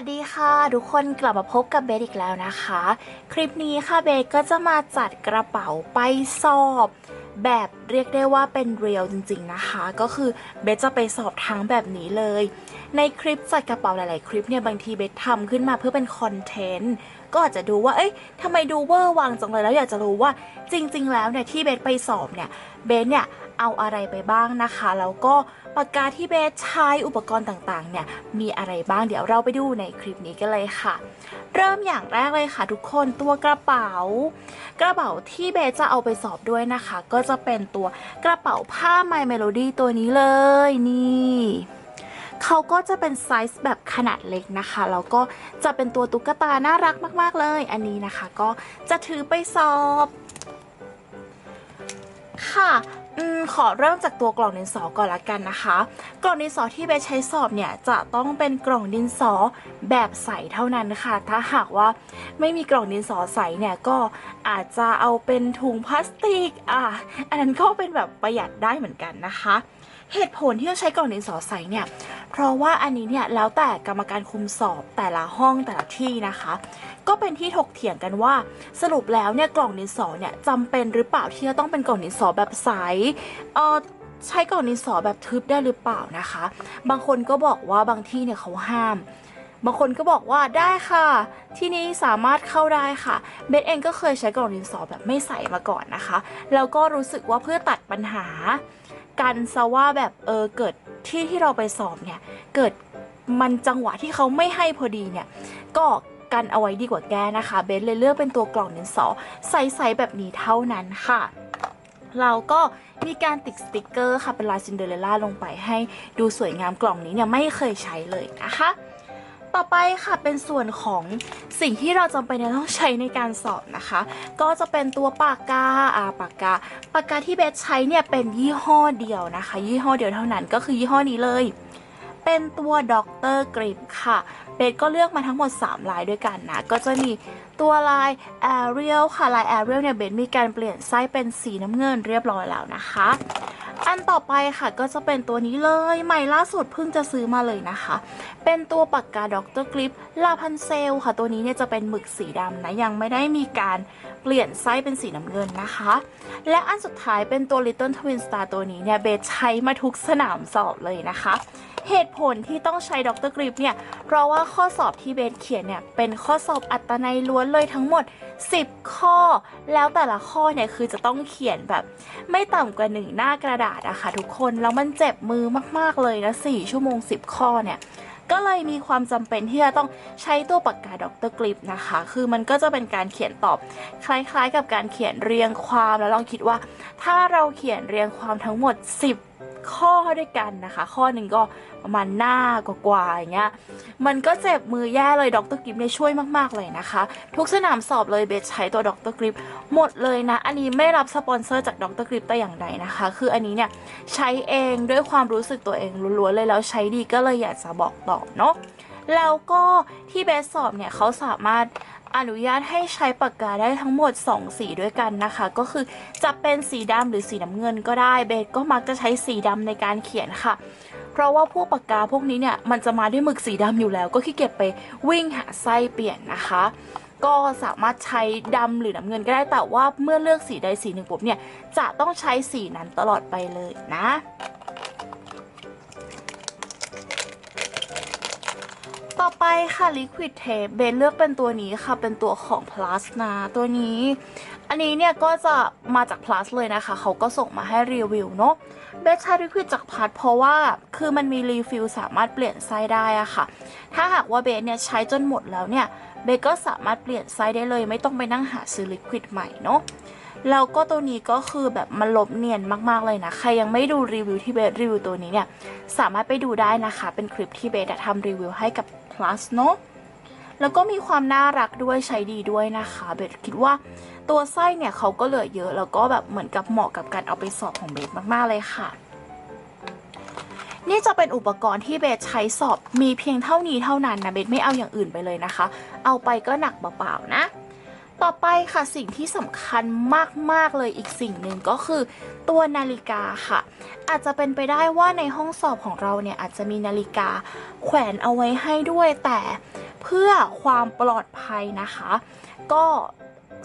วัสดีค่ะ ทุกคนกลับมาพบกับเบสอีกแล้วนะคะ คลิปนี้ค่ะเบสก็จะมาจัดกระเป๋าไปสอบ แบบเรียกได้ว่าเป็นเรียลจริงๆนะคะ ก็คือเบสจะไปสอบทั้งแบบนี้เลย ในคลิปจัดกระเป๋าหลายๆ คลิปเนี่ยบางทีเบสทำขึ้นมาเพื่อเป็นคอนเทนต์ก็อาจจะดูว่าเอ้ยทำไมดูเวอร์วังจังเลยแล้วอยากจะรู้ว่าจริง ๆ แล้วเนี่ยที่เบสไปสอบเนี่ยเบสเนี่ย เอาอะไรไปบ้างนะคะ แล้วก็ปากกาที่เบสใช้อุปกรณ์ต่างๆ เนี่ยมีอะไรบ้างเดี๋ยวเราไปดูในคลิปนี้กันเลยค่ะ เริ่มอย่างแรกเลยค่ะ ทุกคนตัวกระเป๋า กระเป๋าที่เบสจะเอาไปสอบด้วยนะคะ ก็จะเป็นตัวกระเป๋าผ้า My Melody ตัวนี้เลยนี่เขาก็จะเป็นไซส์แบบขนาดเล็กนะคะ แล้วก็จะเป็นตัวตุ๊กตาน่ารักมาก ๆ เลย อันนี้นะคะก็จะถือไปสอบ ค่ะ อมขอเริ่มจากตัวกล่องดินสอก่อนละกันนะคะ กล่องดินสอที่เบสใช้สอบเนี่ยจะต้องเป็นกล่องดินสอแบบใสเท่านั้นค่ะ ถ้าหากว่าไม่มีกล่องดินสอใสเนี่ยก็อาจจะเอาเป็นถุงพลาสติกอะอันนั้นก็เป็นแบบประหยัดได้เหมือนกันนะคะ เหตุผลที่ต้องใช้กล่องดินสอใสเนี่ย เพราะว่าอันนี้เนี่ยแล้วแต่กรรมการคุมสอบแต่ละห้องแต่ละที่นะคะ ก็เป็นที่ถกเถียงกันว่า สรุปแล้วเนี่ยกล่องดินสอเนี่ยจำเป็นหรือเปล่าที่จะต้องเป็นกล่องดินสอแบบใสเออใช้กล่องดินสอแบบทึบได้หรือเปล่านะคะ บางคนก็บอกว่าบางที่เนี่ยเขาห้ามบางคนก็บอกว่าได้ค่ะ ที่นี่สามารถเข้าได้ค่ะ เบสเองก็เคยใช้กล่องดินสอแบบไม่ใส่มาก่อนนะคะ แล้วก็รู้สึกว่าเพื่อตัดปัญหา กันซะว่าแบบเออเกิดที่ที่เราไปสอบเนี่ย เกิดมันจังหวะที่เขาไม่ให้พอดีเนี่ย ก็กันเอาไว้ดีกว่าแก้นะคะ เบนเลยเลือกเป็นตัวกล่องดินสอใสๆแบบนี้เท่านั้นค่ะ เราก็มีการติดสติกเกอร์ค่ะเป็นลายซินเดอเรลล่าลงไปให้ดูสวยงามกล่องนี้เนี่ยไม่เคยใช้เลยนะคะ ต่อไปค่ะเป็นส่วนของสิ่งที่เราจำเป็นจะต้องใช้ในการสอบนะคะ ก็จะเป็นตัวปากกาอาปากกาปากกาที่เบสใช้เนี่ยเป็นยี่ห้อเดียวนะคะ ยี่ห้อเดียวเท่านั้นก็คือยี่ห้อนี้เลย เป็นตัวด็อกเตอร์กริปค่ะ เบสก็เลือกมาทั้งหมด 3 ลายด้วยกันนะ ก็จะมีตัวลาย Arial ค่ะ ลาย Arial เนี่ยเบสมีการเปลี่ยนไส้เป็นสีน้ำเงินเรียบร้อยแล้วนะคะ อันต่อไปค่ะก็จะเป็นตัวนี้เลยใหม่ล่าสุดเพิ่งจะซื้อมาเลยนะคะ เป็นตัวปากกาด็อกเตอร์กริปลาพันเซลค่ะ ตัวนี้เนี่ยจะเป็นหมึกสีดำนะ ยังไม่ได้มีการเปลี่ยนไส้เป็นสีน้ำเงินนะคะ และอันสุดท้ายเป็นตัว Little Twin Star ตัวนี้เนี่ยเบสใช้มาทุกสนามสอบเลยนะคะ เหตุผลที่ต้องใช้ดรกริปเนี่ย เพราะว่าข้อสอบที่เบสเขียนเนี่ย เป็นข้อสอบอัตนัยล้วนเลยทั้งหมด 10 ข้อ แล้วแต่ละข้อเนี่ยคือจะต้องเขียนแบบ ไม่ต่ำกว่าหนึ่งหน้ากระดาษอะค่ะทุกคน แล้วมันเจ็บมือมากๆเลยนะ 4 ชั่วโมง 10 ข้อเนี่ยก็เลยมีความจำเป็นที่จะต้องใช้ตัวปากกาดรกริปนะคะ คือมันก็จะเป็นการเขียนตอบ คล้ายๆ กับการเขียนเรียงความแล้วลองคิดว่า ถ้าเราเขียนเรียงความทั้งหมด 10 ข้อด้วยกันนะคะ ข้อหนึ่งก็ประมาณหน้ากว่าๆอย่างเงี้ยมันก็เจ็บมือแย่เลยดรกริปเนี่ยช่วยมากๆเลยนะคะ ทุกสนามสอบเลยเบสใช้ตัวดรกริปหมดเลยนะ อันนี้ไม่รับสปอนเซอร์จากดรกริปแต่อย่างใดนะคะ คืออันนี้เนี่ยใช้เองด้วยความรู้สึกตัวเองล้วนๆเลยแล้วใช้ดีก็เลยอยากจะบอกต่อเนาะแล้วก็ที่เบสสอบเนี่ยเขาสามารถ อนุญาตให้ใช้ปากกาได้ทั้งหมด 2 สีด้วยกันนะคะ ก็คือจะเป็นสีดำหรือสีน้ำเงินก็ได้เบสก็มักจะใช้สีดำในการเขียนค่ะ เพราะว่าพวกปากกาพวกนี้เนี่ยมันจะมาด้วยหมึกสีดำอยู่แล้ว ก็ขี้เกียจไปวิ่งหาไส้เปลี่ยนนะคะ ก็สามารถใช้ดำหรือน้ำเงินก็ได้แต่ว่าเมื่อเลือกสีใดสีหนึ่งปุ๊บเนี่ยจะต้องใช้สีนั้นตลอดไปเลยนะ ต่อไปค่ะ Liquid Tape เบนเลือกเป็นตัวนี้ค่ะ เป็นตัวของ Plus นะ ตัวนี้ อันนี้เนี่ยก็จะมาจาก Plus เลยนะคะ เขาก็ส่งมาให้รีวิวเนาะ เบสใช้ Liquid จาก Plus เพราะว่าคือมันมีรีฟิลสามารถเปลี่ยนไส้ได้อะค่ะ ถ้าหากว่าเบสเนี่ยใช้จนหมดแล้วเนี่ย เบสก็สามารถเปลี่ยนไส้ได้เลย ไม่ต้องไปนั่งหาซื้อ Liquid ใหม่เนาะแล้วก็ตัวนี้ก็คือแบบมันลบเนียนมากๆเลยนะ ใครยังไม่ดูรีวิวที่เบสรีวิวตัวนี้เนี่ย สามารถไปดูได้นะคะ เป็นคลิปที่เบสทำรีวิวให้กับ plus เนอะแล้วก็มีความน่ารักด้วยใช้ดีด้วยนะคะเบสคิดว่าตัวไส้เนี่ยเขาก็เหลือเยอะ แล้วก็แบบเหมือนกับเหมาะกับการเอาไปสอบของเบสมากๆเลยค่ะ นี่จะเป็นอุปกรณ์ที่เบสใช้สอบมีเพียงเท่านี้เท่านั้นนะเบสไม่เอาอย่างอื่นไปเลยนะคะ เอาไปก็หนักเปล่าๆนะ ต่อไปค่ะสิ่งที่สำคัญมาก ๆ เลยอีกสิ่งหนึ่งก็คือตัวนาฬิกาค่ะ อาจจะเป็นไปได้ว่าในห้องสอบของเราเนี่ยอาจจะมีนาฬิกาแขวนเอาไว้ให้ด้วยแต่เพื่อความปลอดภัยนะคะ ก็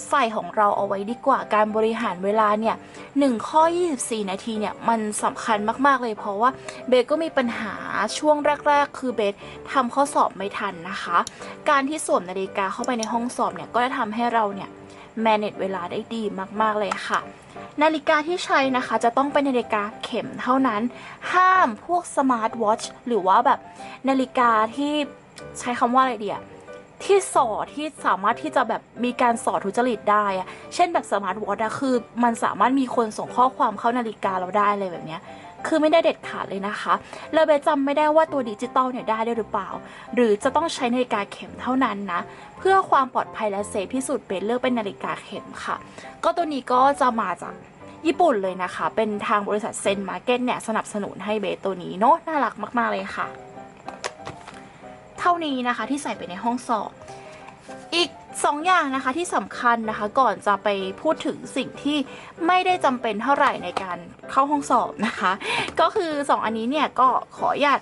ใส่ของเราเอาไว้ดีกว่าการบริหารเวลาเนี่ย1ข้อ 24 นาทีเนี่ยมันสำคัญมากๆเลยเพราะว่าเบสก็มีปัญหาช่วงแรก ๆ คือเบสทำข้อสอบไม่ทันนะคะ การที่สวมนาฬิกาเข้าไปในห้องสอบเนี่ยก็จะทำให้เราเนี่ย manage เวลาได้ดีมากๆเลยค่ะ นาฬิกาที่ใช้นะคะจะต้องเป็นนาฬิกาเข็มเท่านั้น ห้ามพวกสมาร์ทวอชหรือว่าแบบนาฬิกาที่ใช้คำว่าอะไรเดีย ที่สอดที่สามารถที่จะแบบมีการสอดทุจริตได้อะเช่นแบบสมาร์ทวอทอะคือ มันสามารถมีคนส่งข้อความเข้านาฬิกาเราได้เลยแบบเนี้ยคือไม่ได้เด็ดขาดเลยนะคะแล้วเบสจำไม่ได้ว่าตัวดิจิตอลเนี่ยได้ได้หรือเปล่า หรือจะต้องใช้นาฬิกาเข็มเท่านั้นนะ เพื่อความปลอดภัยและเซฟที่สุดเบสเลือกเป็นนาฬิกาเข็มค่ะ ก็ตัวนี้ก็จะมาจากญี่ปุ่นเลยนะคะ เป็นทางบริษัทเซนมาร์เก็ตเนี่ยสนับสนุนให้เบสตัวนี้เนาะน่ารักมาก ๆ เลยค่ะ เท่านี้นะคะที่ใส่ไปในห้องสอบ อีก 2 อย่างนะคะที่สำคัญนะคะก่อนจะไปพูดถึงสิ่งที่ไม่ได้จำเป็นเท่าไหร่ในการเข้าห้องสอบนะคะ ก็คือ 2 อันนี้เนี่ยก็ขออนุญาต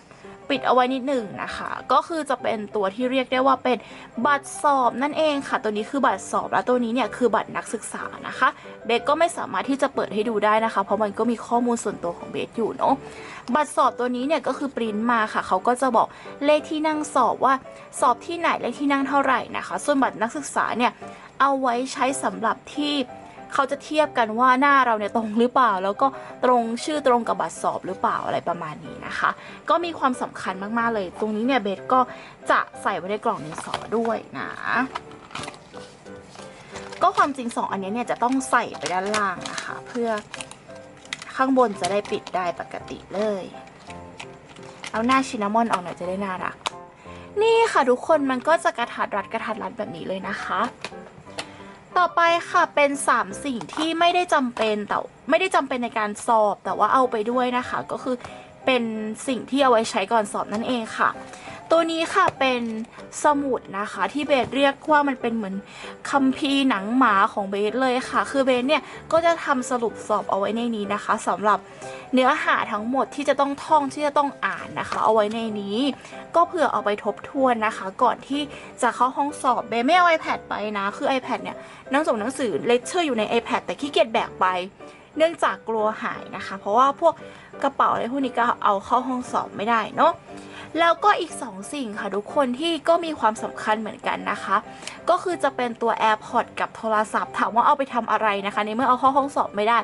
ปิดเอาไว้นิดหนึ่งนะคะ ก็คือจะเป็นตัวที่เรียกได้ว่าเป็นบัตรสอบนั่นเองค่ะ ตัวนี้คือบัตรสอบและตัวนี้เนี่ยคือบัตรนักศึกษานะคะ เบสก็ไม่สามารถที่จะเปิดให้ดูได้นะคะ เพราะมันก็มีข้อมูลส่วนตัวของเบสอยู่เนาะบัตรสอบตัวนี้เนี่ยก็คือปริ้นมาค่ะเขาก็จะบอกเลขที่นั่งสอบว่าสอบที่ไหนเลขที่นั่งเท่าไหร่นะคะ ส่วนบัตรนักศึกษาเนี่ยเอาไว้ใช้สำหรับที่ เขาจะเทียบกันว่าหน้าเราเนี่ยตรงหรือเปล่า แล้วก็ตรงชื่อตรงกับบัตรสอบหรือเปล่าอะไรประมาณนี้นะคะ ก็มีความสำคัญมากๆเลย ตรงนี้เนี่ยเบสก็จะใส่ไว้ในกล่องดินสอด้วยนะก็ความจริงสองอันนี้เนี่ยจะต้องใส่ไปด้านล่างนะคะ เพื่อข้างบนจะได้ปิดได้ปกติเลย เอาหน้าชินนามอนออกหน่อยจะได้น่ารัก นี่ค่ะทุกคนมันก็จะกระทัดรัดกระทัดรัดแบบนี้เลยนะคะ ต่อไปค่ะเป็น 3 สิ่งที่ไม่ได้จำเป็นแต่ไม่ได้จำเป็นในการสอบแต่ว่าเอาไปด้วยนะคะ ก็คือเป็นสิ่งที่เอาไว้ใช้ก่อนสอบนั่นเองค่ะ ตัวนี้ค่ะเป็นสมุดนะคะที่เบสเรียกว่ามันเป็นเหมือนคัมภีร์หนังหมาของเบสเลยค่ะ คือเบสเนี่ยก็จะทำสรุปสอบเอาไว้ในนี้นะคะสำหรับ เนื้อหาทั้งหมดที่จะต้องท่องที่จะต้องอ่านนะคะ เอาไว้ในนี้ ก็เผื่อเอาไปทบทวนนะคะ ก่อนที่จะเข้าห้องสอบเบไม่เอา iPad ไปนะคือ iPad เนี่ยนั่งส่งหนังสือเลคเชอร์อยู่ใน iPad แต่ขี้เกียจแบกไป เนื่องจากกลัวหายนะคะ เพราะว่าพวกกระเป๋าอะไรพวกนี้ก็เอาเข้าห้องสอบไม่ได้เนาะ แล้วก็อีก 2 สิ่งค่ะทุกคนที่ก็มีความสำคัญเหมือนกันนะคะ ก็คือจะเป็นตัว AirPod กับโทรศัพท์ถามว่าเอาไปทำอะไรนะคะในเมื่อเอาเข้าห้องสอบไม่ได้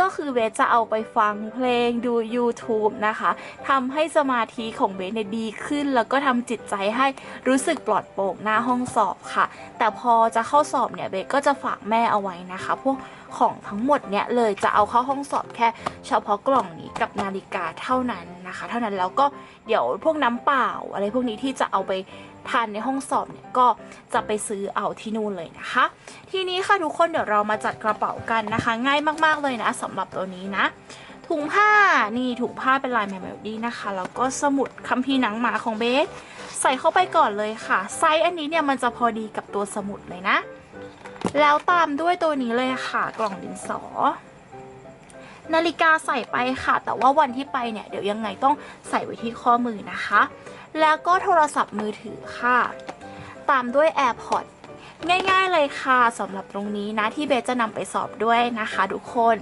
ก็คือเบสจะเอาไปฟังเพลงดู YouTube นะคะทำให้สมาธิของเบสเนี่ยดีขึ้น แล้วก็ทำจิตใจให้รู้สึกปลอดโปร่งหน้าห้องสอบค่ะ แต่พอจะเข้าสอบเนี่ยเบสก็จะฝากแม่เอาไว้นะคะ พวกของทั้งหมดเนี่ยเลยจะเอาเข้าห้องสอบแค่เฉพาะกล่องนี้กับนาฬิกาเท่านั้นนะคะ เท่านั้นแล้วก็เดี๋ยวพวกน้ำเปล่า อะไรพวกนี้ที่จะเอาไปทานในห้องสอบเนี่ยก็จะไปซื้อเอาที่นู่นเลยนะคะ ทีนี้ค่ะทุกคนเดี๋ยวเรามาจัดกระเป๋ากันนะคะ ง่ายมากๆเลยนะสำหรับตัวนี้นะถุงผ้านี่ถุงผ้าเป็นลายแมวดี้นะคะ แล้วก็สมุดคัมภีร์หนังหมาของเบส ใส่เข้าไปก่อนเลยค่ะ ไซส์อันนี้เนี่ยมันจะพอดีกับตัวสมุดเลยนะ แล้วตามด้วยตัวนี้เลยค่ะ กล่องดินสอ นาฬิกาใส่ไปค่ะ แต่ว่าวันที่ไปเนี่ย เดี๋ยวยังไงต้องใส่ไว้ที่ข้อมือนะคะ แล้วก็โทรศัพท์มือถือค่ะ ตามด้วย AirPod ง่ายๆเลยค่ะสำหรับตรงนี้นะที่เบสจะนำไปสอบด้วยนะคะทุกคน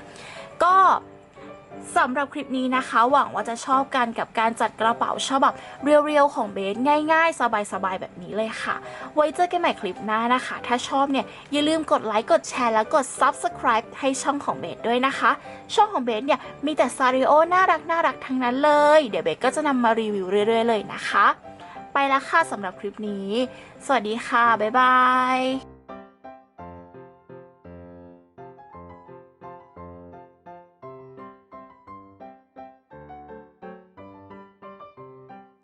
ก็ สำหรับคลิปนี้นะคะ หวังว่าจะชอบกันกับการจัดกระเป๋าฉบับเรียวๆของเบสง่ายๆ สบายๆ แบบนี้เลยค่ะ ไว้เจอกันใหม่คลิปหน้านะคะ ถ้าชอบเนี่ย อย่าลืมกดไลค์กดแชร์และกด Subscribe ให้ช่องของเบสด้วยนะคะ ช่องของเบสเนี่ย มีแต่ซาริโอน่ารักน่ารักทั้งนั้นเลย เดี๋ยวเบสก็จะนำมารีวิวเรื่อยๆ เลยนะคะ ไปแล้วค่ะสำหรับคลิปนี้ สวัสดีค่ะบ๊ายบาย